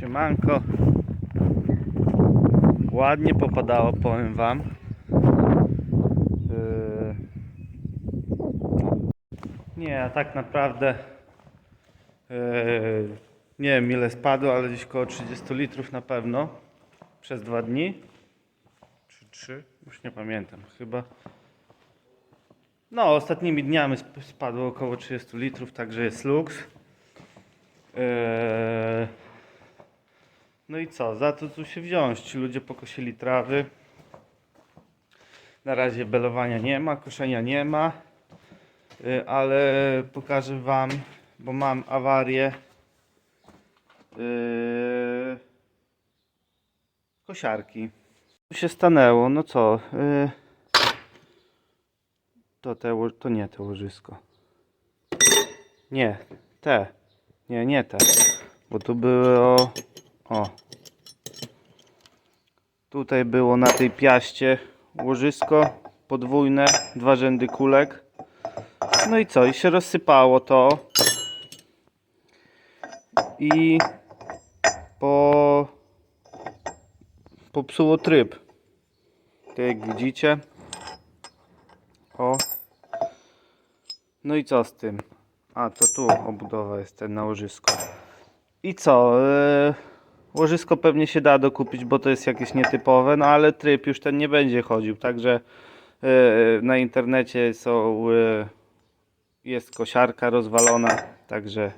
Siemanko. Ładnie popadało, powiem wam. Yy... Nie, a tak naprawdę yy... nie wiem ile spadło, ale gdzieś około 30 litrów na pewno przez dwa dni. Czy trzy? Już nie pamiętam. Chyba. No, ostatnimi dniami sp- spadło około 30 litrów, także jest luks. Eee, No i co? Za to tu się wziąć. Ci ludzie pokosili trawy. Na razie belowania nie ma, koszenia nie ma. Yy, Ale pokażę Wam, bo mam awarię. Yy, Kosiarki. Tu się stanęło, no co? Yy, To, te, to nie to łożysko. Nie, te. Nie, nie te. Bo tu było. O. Tutaj było na tej piaście łożysko podwójne, dwa rzędy kulek. No i co? I się rozsypało to. I po popsuło tryb. Tak jak widzicie. O. No i co z tym? A, to tu obudowa jest ten na łożysko. I co? Yy, łożysko pewnie się da dokupić, bo to jest jakieś nietypowe, no ale tryb już ten nie będzie chodził. Także yy, na internecie są, yy, jest kosiarka rozwalona, także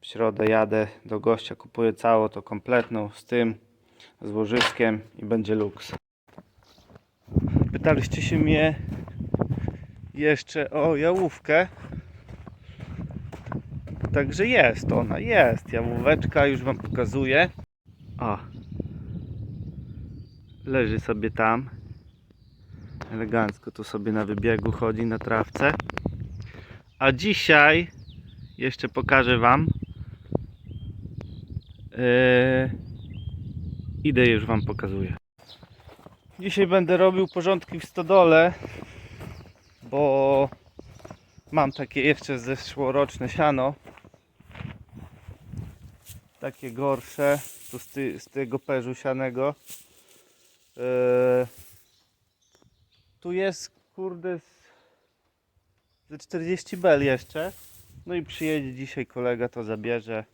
w środę jadę do gościa, kupuję całą to kompletną z tym, z łożyskiem i będzie luks. Pytaliście się mnie jeszcze o jałówkę. Także jest ona, jest. Jałóweczka, już Wam pokazuję. O. Leży sobie tam. Elegancko tu sobie na wybiegu chodzi na trawce. A dzisiaj jeszcze pokażę Wam. Yy, idę już Wam pokazuję. Dzisiaj będę robił porządki w stodole, bo mam takie jeszcze zeszłoroczne siano. Takie gorsze, tu z, ty, z tego perzu sianego. Yy, tu jest kurde ze 40 bel jeszcze. No i przyjedzie dzisiaj kolega, to zabierze.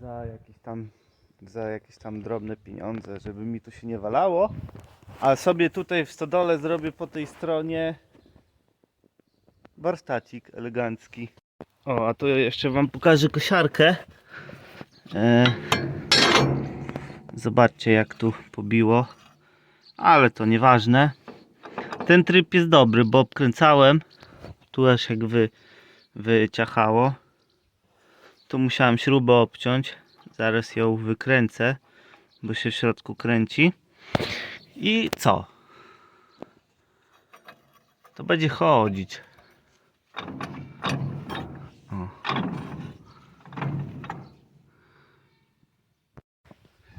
Za jakieś tam za jakieś tam drobne pieniądze, żeby mi tu się nie walało. A sobie tutaj w stodole zrobię po tej stronie warsztacik elegancki. O, a tu jeszcze wam pokażę kosiarkę. E, zobaczcie jak tu pobiło. Ale to nieważne. Ten tryb jest dobry, bo obkręcałem. Tu aż jak wy, wyciachało. Tu musiałem śrubę obciąć. Zaraz ją wykręcę, bo się w środku kręci. I co? To będzie chodzić. O.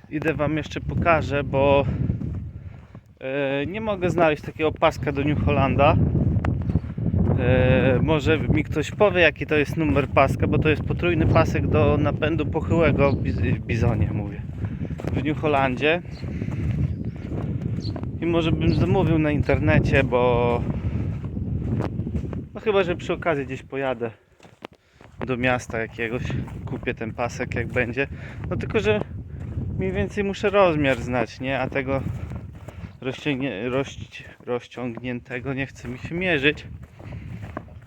Idę wam jeszcze pokażę, bo e, nie mogę znaleźć takiego paska do New Hollanda. E, może mi ktoś powie jaki to jest numer paska, bo to jest potrójny pasek do napędu pochyłego w biz- w bizonie mówię. W New Hollandzie. I może bym zamówił na internecie, bo no chyba, że przy okazji gdzieś pojadę do miasta jakiegoś, kupię ten pasek jak będzie. No tylko, że mniej więcej muszę rozmiar znać, nie? A tego rozciągnie, rość, rozciągniętego nie chce mi się mierzyć.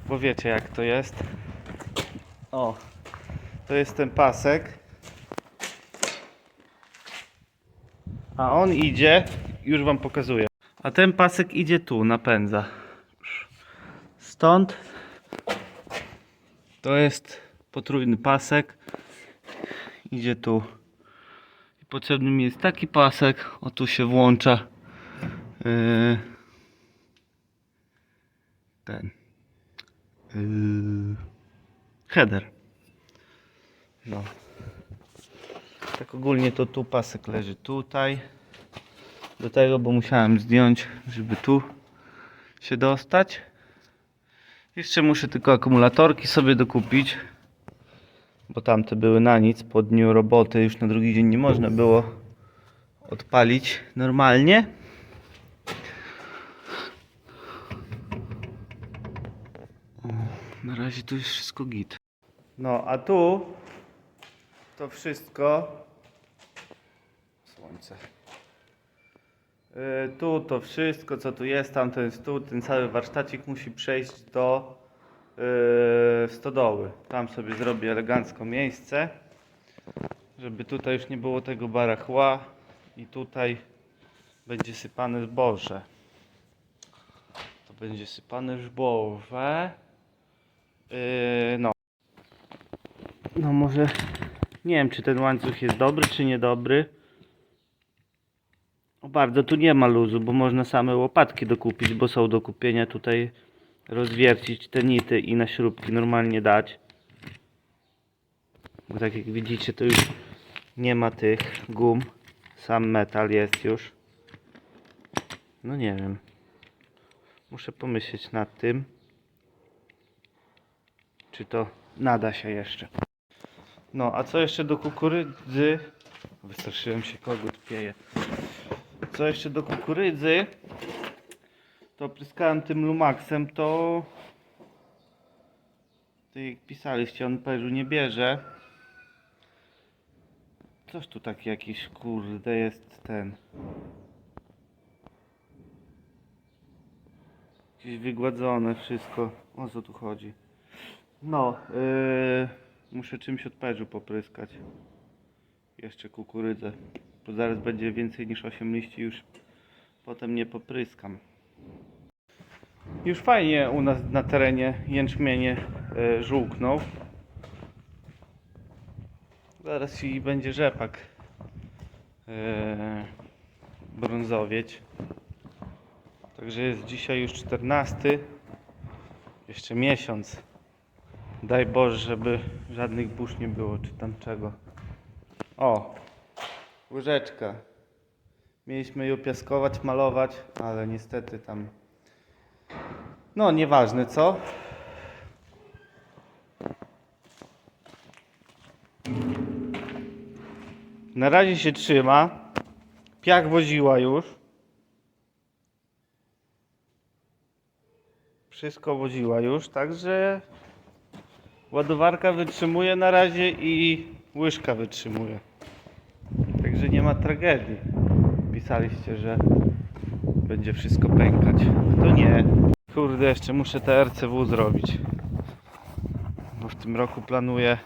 Bo wiecie jak to jest. O, to jest ten pasek. A on idzie, już wam pokazuję. A ten pasek idzie tu, napędza. Stąd to jest potrójny pasek. Idzie tu. I potrzebny mi jest taki pasek. O tu się włącza yy, ten yy, header. No. Tak ogólnie to tu pasek leży tutaj. Do tego, bo musiałem zdjąć, żeby tu się dostać. Jeszcze muszę tylko akumulatorki sobie dokupić. bo tamte były na nic. Po dniu roboty już na drugi dzień nie można było odpalić normalnie. Na razie to jest wszystko git. No, a tu to wszystko. Słońce. Y, Tu to wszystko, co tu jest, tam ten stół, ten cały warsztacik musi przejść do yy, stodoły. Tam sobie zrobię elegancko miejsce, żeby tutaj już nie było tego barachła i tutaj będzie sypane zboże. To będzie sypane zboże. Yy, no. No może nie wiem, czy ten łańcuch jest dobry, czy niedobry. O bardzo tu nie ma luzu, bo można same łopatki dokupić, bo są do kupienia tutaj rozwiercić te nity i na śrubki normalnie dać. Bo tak jak widzicie to już nie ma tych gum. Sam metal jest już. No nie wiem. Muszę pomyśleć nad tym. Czy to nada się jeszcze. No, a co jeszcze do kukurydzy? Wystraszyłem się, kogut pieje. Co jeszcze do kukurydzy? To pryskałem tym Lumaxem, to... To jak pisaliście, on perzu nie bierze. Coś tu taki jakiś, kurde, jest ten... Jakieś wygładzone wszystko. O co tu chodzi? No, yy, muszę czymś od perzu popryskać. Jeszcze kukurydzę. Bo zaraz będzie więcej niż 8 liści, już potem nie popryskam. Już fajnie u nas na terenie jęczmienie e, żółknął. Zaraz i będzie rzepak e, brązowieć. Także jest dzisiaj już 14. Jeszcze miesiąc. Daj Boże, żeby żadnych burz nie było, czy tam czego. O, łyżeczka. Mieliśmy ją piaskować, malować, ale niestety tam. No, nieważne co. Na razie się trzyma. Piach woziła już. Wszystko woziła już, także ładowarka wytrzymuje na razie i łyżka wytrzymuje. Także nie ma tragedii. Pisaliście, że będzie wszystko pękać. To nie. Kurde, jeszcze muszę te RCW zrobić. Bo w tym roku planuję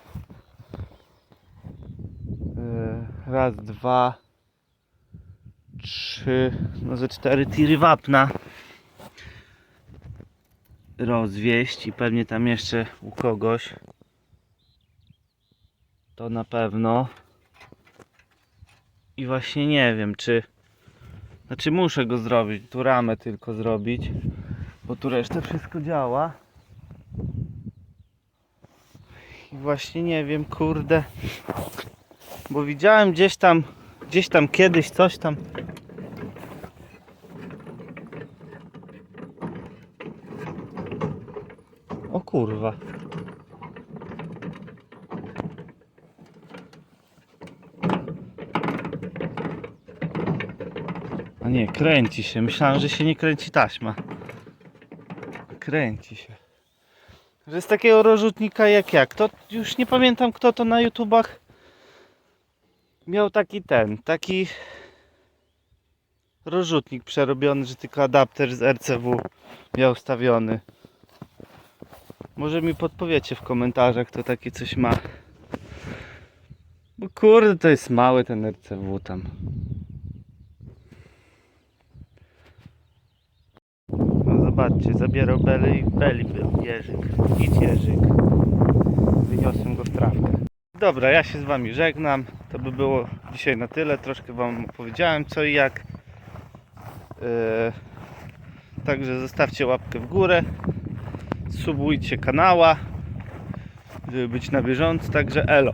yy, raz, dwa, trzy, no ze cztery tiry wapna rozwieść i pewnie tam jeszcze u kogoś to na pewno i właśnie nie wiem czy znaczy muszę go zrobić tu ramę tylko zrobić bo tu resztę wszystko działa. I właśnie nie wiem kurde bo widziałem gdzieś tam gdzieś tam kiedyś coś tam. O kurwa nie, kręci się. Myślałem, że się nie kręci taśma. Kręci się. Że z takiego rozrzutnika jak jak. To już nie pamiętam kto to na YouTubach miał taki ten, taki rozrzutnik przerobiony, że tylko adapter z RCW miał wstawiony. Może mi podpowiecie w komentarzach, kto takie coś ma. Bo kurde, to jest mały ten RCW tam. No zobaczcie, zabierał Beli i Beli był Jerzyk. Idź Jerzyk. Wyniosłem go w trawkę. Dobra, ja się z wami żegnam. To by było dzisiaj na tyle. Troszkę wam opowiedziałem co i jak. Yy, także zostawcie łapkę w górę. Subujcie kanała, żeby być na bieżąco. Także elo.